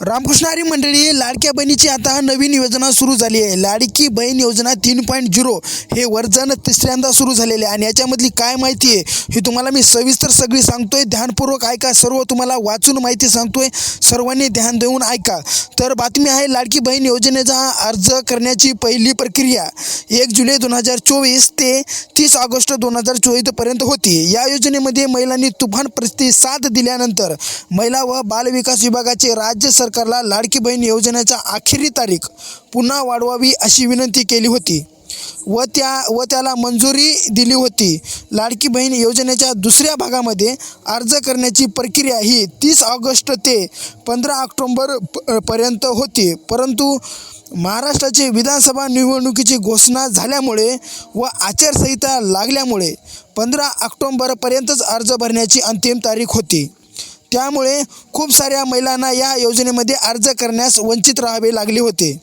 रामकृष्णारी मंडळी लाडक्या बहिणीची आता नवीन योजना सुरू झाली आहे. लाडकी बहीण योजना तीन पॉईंट झिरो हे वर्जन तिसऱ्यांदा सुरू झालेले आहे. आणि याच्यामधली काय माहिती आहे ही तुम्हाला मी सविस्तर सगळी सांगतोय. ध्यानपूर्वक ऐका सर्व तुम्हाला वाचून माहिती सांगतोय. सर्वांनी ध्यान देऊन ऐका. तर बातमी आहे लाडकी बहीण योजनेचा अर्ज करण्याची पहिली प्रक्रिया एक जुलै दोन हजार चोवीस ते तीस ऑगस्ट दोन हजार चोवीसपर्यंत होती. या योजनेमध्ये महिलांनी तुफान प्रतिसाद दिल्यानंतर महिला व बालविकास विभागाचे राज्य सरकारला लाडकी बहीण योजनेचा अखेरी तारीख पुन्हा वाढवावी अशी विनंती केली होती. व त्या व त्याला मंजुरी दिली होती. लाडकी बहीण योजनेच्या दुसऱ्या भागामध्ये अर्ज करण्याची प्रक्रिया ही तीस ऑगस्ट ते पंधरा ऑक्टोंबर प- पर्यंत होती. परंतु महाराष्ट्राची विधानसभा निवडणुकीची घोषणा झाल्यामुळे व आचारसंहिता लागल्यामुळे पंधरा ऑक्टोंबरपर्यंतच अर्ज भरण्याची अंतिम तारीख होती. त्यामुळे खूप साऱ्या महिलांना या योजनेमध्ये अर्ज करण्यास वंचित राहावे लागले होते.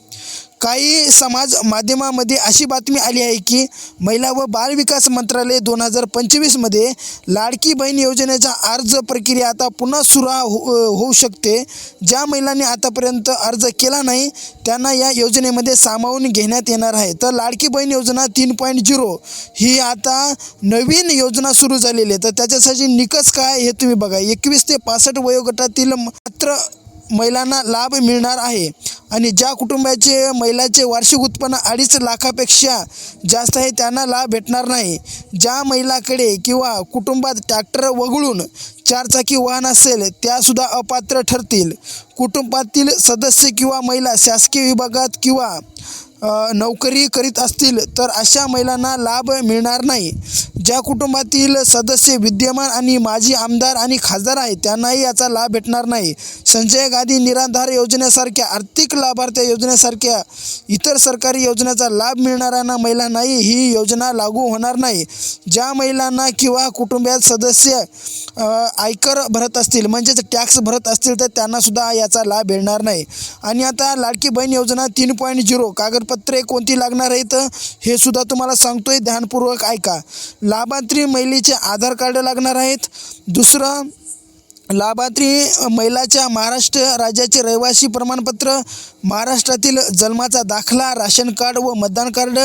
काही समाज माध्यमामध्ये अशी बातमी आली आहे की महिला व बालविकास मंत्रालय दोन हजार पंचवीसमध्ये लाडकी बहीण योजनेचा अर्ज प्रक्रिया आता पुन्हा सुरू हो होऊ शकते. ज्या महिलांनी आतापर्यंत अर्ज केला नाही त्यांना या योजनेमध्ये सामावून घेण्यात येणार आहे. तर लाडकी बहीण योजना तीन पॉईंट झिरो ही आता नवीन योजना सुरू झालेली आहे. तर त्याच्यासाठी निकष काय हे तुम्ही बघा. एकवीस ते पासष्ट वयोगटातील मात्र महिलांना लाभ मिळणार आहे. आणि ज्या कुटुंबाचे महिलाचे वार्षिक उत्पन्न अडीच लाखापेक्षा जास्त आहे त्यांना लाभ भेटणार नाही. ज्या महिलाकडे किंवा कुटुंबात ट्रॅक्टर वगळून चारचाकी वाहन असेल त्यासुद्धा अपात्र ठरतील. कुटुंबातील सदस्य किंवा महिला शासकीय विभागात किंवा नोकरी करीत असतील तर अशा महिलांना लाभ मिळणार नाही. ज्या कुटुंबातील सदस्य विद्यमान आणि माजी आमदार आणि खासदार आहेत त्यांनाही याचा लाभ भेटणार नाही. संजय गांधी निराधार योजनेसारख्या आर्थिक लाभार्थी योजनेसारख्या इतर सरकारी योजनेचा लाभ मिळणाऱ्यांना महिलांनाही ही योजना लागू होणार नाही. ज्या महिलांना किंवा कुटुंबात सदस्य आयकर भरत असतील म्हणजेच टॅक्स भरत असतील तर त्यांनासुद्धा याचा लाभ मिळणार नाही. आणि आता लाडकी बहीण योजना तीन पॉईंट झिरो कागद कागदपत्रे कोणती लागणार आहेत हे सुद्धा तुम्हाला सांगतोय ध्यानपूर्वक ऐका. लाभार्थी महिलेचे आधार कार्ड लागणार आहेत. दुसरं लाभार्थी महिलाच्या महाराष्ट्र राज्याचे रहिवासी प्रमाणपत्र महाराष्ट्रातील जन्माचा दाखला राशन कार्ड व मतदान कार्ड.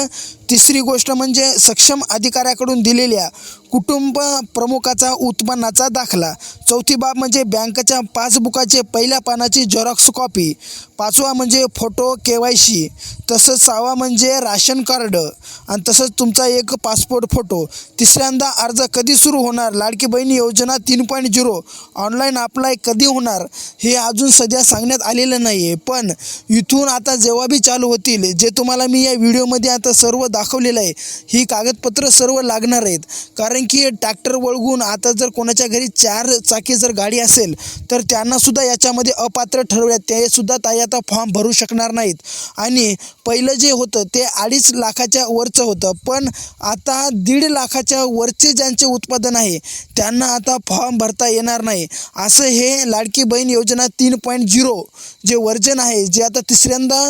तिसरी गोष्ट म्हणजे सक्षम अधिकाऱ्याकडून दिलेल्या कुटुंब प्रमुखाचा उत्पन्नाचा दाखला. चौथी बाब म्हणजे बँकेच्या पासबुकाचे पहिल्या पानाची झेरॉक्स कॉपी पाचवा म्हणजे फोटो के वाय सी. तसंच सहावा म्हणजे राशन कार्ड. आणि तसंच तुमचा एक पासपोर्ट फोटो तिसऱ्यांदा अर्ज कधी सुरू होणार? लाडकी बहिणी योजना तीन पॉईंट झिरो ऑनलाईन अप्लाय कधी होणार? हे अजून सध्या सांगण्यात आलेलं नाही आहे पण इथून आता जेव्हा बी चालू होतील जे तुम्हाला मी या व्हिडिओमध्ये आता सर्व दाखवलेलं आहे ही कागदपत्र सर्व लागणार आहेत. कारण की ट्रॅक्टर वळगून आता जर कोणाच्या घरी चार चाकी जर गाडी असेल तर त्यांनासुद्धा याच्यामध्ये अपात्र ठरवल्यात तेसुद्धा ताई आता फॉर्म भरू शकणार नाहीत. आणि पहिलं जे होतं ते अडीच लाखाच्या वरचं होतं. पण आता दीड लाखाच्या वरचे ज्यांचे उत्पादन आहे त्यांना आता फॉर्म भरता येणार नाही. असं हे लाडकी बहीण योजना तीन पॉईंट झिरो जे वर्जन आहे जे आता तिसऱ्यांदा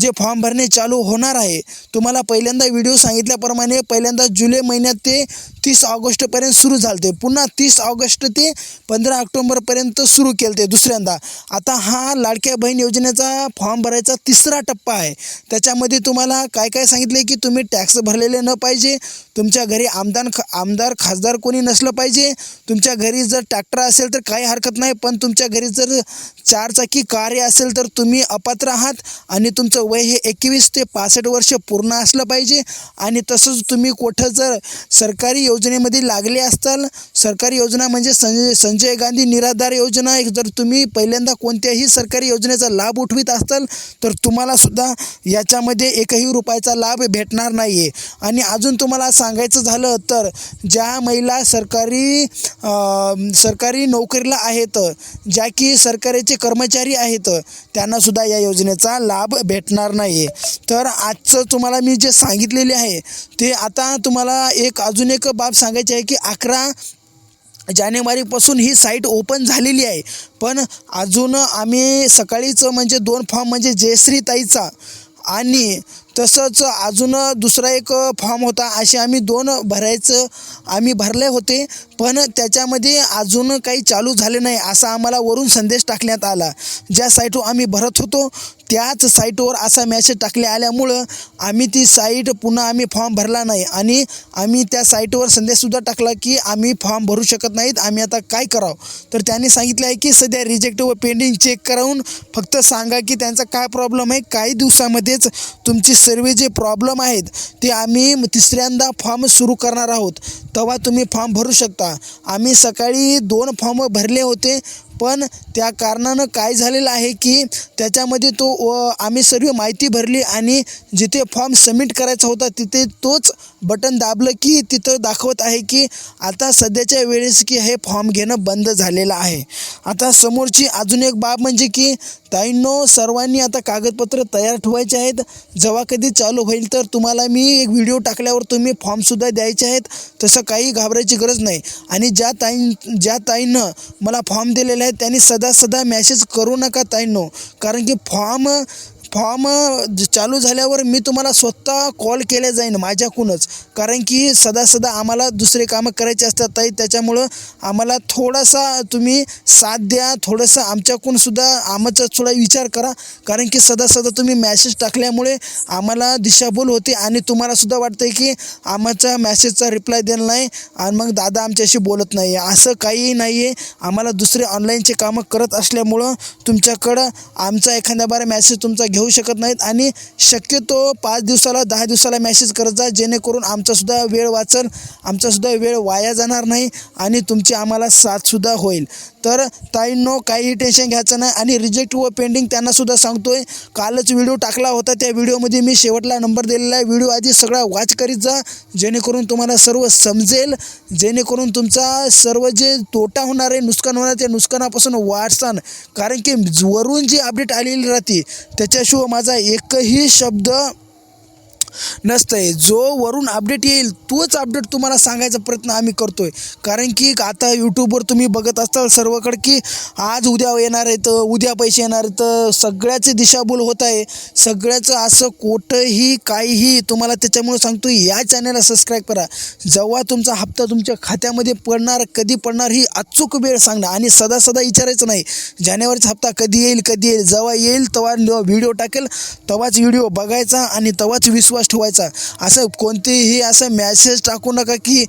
जे फॉर्म भरणे चालू होणार आहे तुम्हाला पहिल्यांदा व्हिडिओ सांगितल्याप्रमाणे पहिल्यांदा जुलै महिन्यात ते तीस ऑगस्टपर्यंत सुरू झालते. पुन्हा तीस ऑगस्ट ते पंधरा ऑक्टोंबरपर्यंत सुरू केलं ते दुसऱ्यांदा. आता हा लाडक्या बहीण योजनेचा फॉर्म भरायचा तिसरा टप्पा आहे. त्याच्यामध्ये तुम्हाला काय काय सांगितले की तुम्ही टॅक्स भरलेले न पाहिजे तुमच्या घरी आमदार ख आमदार खासदार कोणी नसलं पाहिजे तुमच्या घरी जर ट्रॅक्टर असेल तर काही हरकत नाही पण तुमच्या घरी जर चारचाकी कार्य असेल तर तुम्ही अपात्र आहात आणि तुमचं वय हे एकवीस ते पासष्ट वर्ष पूर्ण असलं पाहिजे. आणि तसंच तुम्ही कुठं जर सरकारी योजनेमध्ये लागले असताल सरकारी योजना म्हणजे संजय संजय गांधी निराधार योजना एक जर तुम्ही पहिल्यांदा कोणत्याही सरकारी योजनेचा लाभ उठवीत असाल तर तुम्हाला सुद्धा याच्यामध्ये एकही रुपयाचा लाभ भेटणार नाही आहे आणि अजून तुम्हाला सांगायचं झालं तर ज्या महिला सरकारी सरकारी नोकरीला आहेत ज्या की सरकारीचे कर्मचारी आहेत त्यांनासुद्धा या योजनेचा लाभ भेटणार नाही आहे तर आजचं तुम्हाला मी जे सांगितलेले आहे ते आता तुम्हाला एक अजून एक बाब सांगायची आहे की अकरा जानेवारीपासून ही साईट ओपन झालेली आहे. पण अजून आम्ही सकाळीच म्हणजे दोन फॉर्म म्हणजे जयश्री ताईचा आणि तसंच अजून दुसरा एक फॉर्म होता असे आम्ही दोन भरायचं आम्ही भरले होते पण त्याच्यामध्ये अजून काही चालू झाले नाही असा आम्हाला वरून संदेश टाकण्यात आला. ज्या साईटवर आम्ही भरत होतो त्याच साईटवर असा मॅसेज टाकले आल्यामुळं आम्ही ती साईट पुन्हा आम्ही फॉर्म भरला नाही. आणि आम्ही त्या साईटवर संदेशसुद्धा टाकला की आम्ही फॉर्म भरू शकत नाहीत. आम्ही आता काय करावं? तर त्यांनी सांगितलं आहे की सध्या रिजेक्ट व पेंडिंग चेक करून फक्त सांगा की त्यांचा काय प्रॉब्लेम आहे? काही दिवसामध्येच तुमची सर्व जे प्रॉब्लेम आहेत ते आम्ही तिसऱ्यांदा फॉर्म सुरू करणार आहोत. तेव्हा तुम्ही फॉर्म भरू शकता. आम्ही सकाळी दोन फॉर्म भरले होते. पण त्या कारणानं काय झालेलं आहे की त्याच्यामध्ये तो व आम्ही सर्व माहिती भरली आणि जिथे फॉर्म सबमिट करायचा होता तिथे तोच बटन दाबलं की तिथं दाखवत आहे की आता सध्याच्या वेळेस की हे फॉर्म घेणं बंद झालेलं आहे. आता समोरची अजून एक बाब म्हणजे की ताईंनो सर्वांनी आता कागदपत्र तयार ठेवायचे आहेत. जेव्हा कधी चालू होईल तर तुम्हाला मी एक व्हिडिओ टाकल्यावर तुम्ही फॉर्मसुद्धा द्यायचे आहेत. तसं काही घाबरायची गरज नाही. आणि ज्या ताईं ज्या ताईंनं मला फॉर्म दिलेले आहेत त्यांनी सदा सदा मॅसेज करू नका ताईंनो. कारण की फॉर्म फॉर्म चालू झाल्यावर मी तुम्हाला स्वतः कॉल केले जाईन माझ्याकडूनच. कारण की सदा सदा आम्हाला दुसरे कामं करायचे असतात ताई. त्याच्यामुळं आम्हाला थोडासा तुम्ही साथ द्या थोडंसं आमच्याकडून सुद्धा आमचा थोडा विचार करा. कारण की सदा सदा तुम्ही मॅसेज टाकल्यामुळे आम्हाला दिशाभूल होते आणि तुम्हालासुद्धा वाटतं की आमच्या मॅसेजचा रिप्लाय दिला नाही आणि मग दादा आमच्याशी बोलत नाही आहे असं काहीही नाही आहे आम्हाला दुसरे ऑनलाईनचे कामं करत असल्यामुळं तुमच्याकडं आमचा एखाद्या बारा मॅसेज तुमचा घेऊ शकत नाहीत आणि शक्यतो पाच दिवसाला दहा दिवसाला मॅसेज करत जा जेणेकरून आमचासुद्धा वेळ वाचल आमचासुद्धा वेळ वाया जाणार नाही आणि तुमची आम्हाला साथसुद्धा होईल. तर ताईंनो काहीही टेन्शन घ्यायचं नाही आणि रिजेक्ट व पेंडिंग त्यांनासुद्धा सांगतोय. कालच व्हिडिओ टाकला होता त्या व्हिडिओमध्ये मी शेवटला नंबर दिलेला आहे. व्हिडिओ आधी सगळा वॉच करीत जा जेणेकरून तुम्हाला सर्व समजेल जेणेकरून तुमचा सर्व जे तोटा होणार आहे नुकसान होणार त्या नुकसानापासून वाचसान कारण की वरून जी अपडेट आलेली राहते त्याच्याशिवाय माझा एकही शब्द नसतंय. जो वरून अपडेट येईल तोच अपडेट तुम्हाला सांगायचा प्रयत्न आम्ही करतोय. कारण की आता यूट्यूबवर तुम्ही बघत असताल सर्वकडे की आज उद्या येणार आहेत उद्या पैसे येणार आहेत. सगळ्याचे दिशाभूल होत आहे. सगळ्याचं असं कोठंही काहीही तुम्हाला त्याच्यामुळे सांगतो या चॅनलला सबस्क्राईब करा. जेव्हा तुमचा हप्ता तुमच्या खात्यामध्ये पडणार कधी पडणार ही अचूक वेळ सांगणार आणि सदा सदा विचारायचं नाही. जानेवारीचा हप्ता कधी येईल कधी येईल. जेव्हा येईल तेव्हा व्हिडिओ टाकेल तेव्हाच व्हिडिओ बघायचा आणि तेव्हाच विश्वास ठेवायचा. असं कोणतेही असं मॅसेज टाकू नका की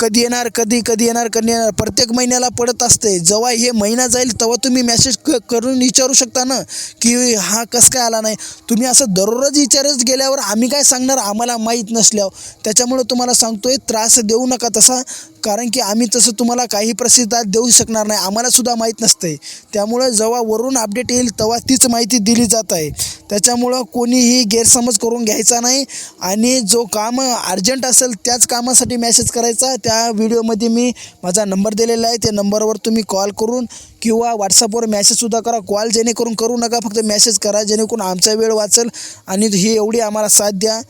कधी येणार कधी कधी येणार कधी येणार. प्रत्येक महिन्याला पडत असते. जेव्हा हे महिना जाईल तेव्हा तुम्ही मॅसेज क करून विचारू शकता ना की हा कसं काय आला नाही. तुम्ही असं दररोज विचारच गेल्यावर आम्ही काय सांगणार आम्हाला माहीत नसल्यावर. त्याच्यामुळं तुम्हाला सांगतोय त्रास देऊ नका तसा. कारण की आम्ही तसं तुम्हाला काही प्रसिद्धात देऊ शकणार नाही. आम्हालासुद्धा माहीत नसते. त्यामुळं जेव्हा वरून अपडेट येईल तेव्हा तीच माहिती दिली जात आहे. त्याच्यामुळं कोणीही गैरसमज करून घ्यायचा नाही. आणि जो काम अर्जंट असेल त्याच कामासाठी मेसेज करायचा. त्या व्हिडिओमध्ये मी माझा नंबर दिलेला आहे. त्या नंबरवर तुम्ही कॉल करून किंवा व्हॉट्सअपवर मॅसेजसुद्धा करा. कॉल जेणेकरून करू नका. फक्त मेसेज करा. जेणेकरून आमचा वेळ वाचेल आणि ही एवढी आम्हाला साथ द्या.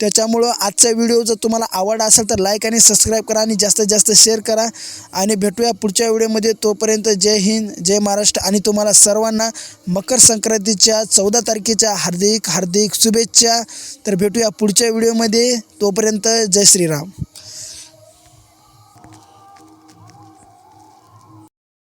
त्याच्यामुळं आजचा व्हिडिओ जर तुम्हाला आवड असेल तर लाईक आणि सबस्क्राईब करा आणि जास्तीत जास्त शेअर करा. आणि भेटूया पुढच्या व्हिडिओमध्ये. तोपर्यंत जय हिंद जय महाराष्ट्र आणि तुम्हाला सर्वांना मकर संक्रांतीच्या चौदा तारखेच्या हार्दिक हार्दिक शुभेच्छा. तर भेटूया पुढच्या व्हिडिओमध्ये. तोपर्यंत जय श्रीराम.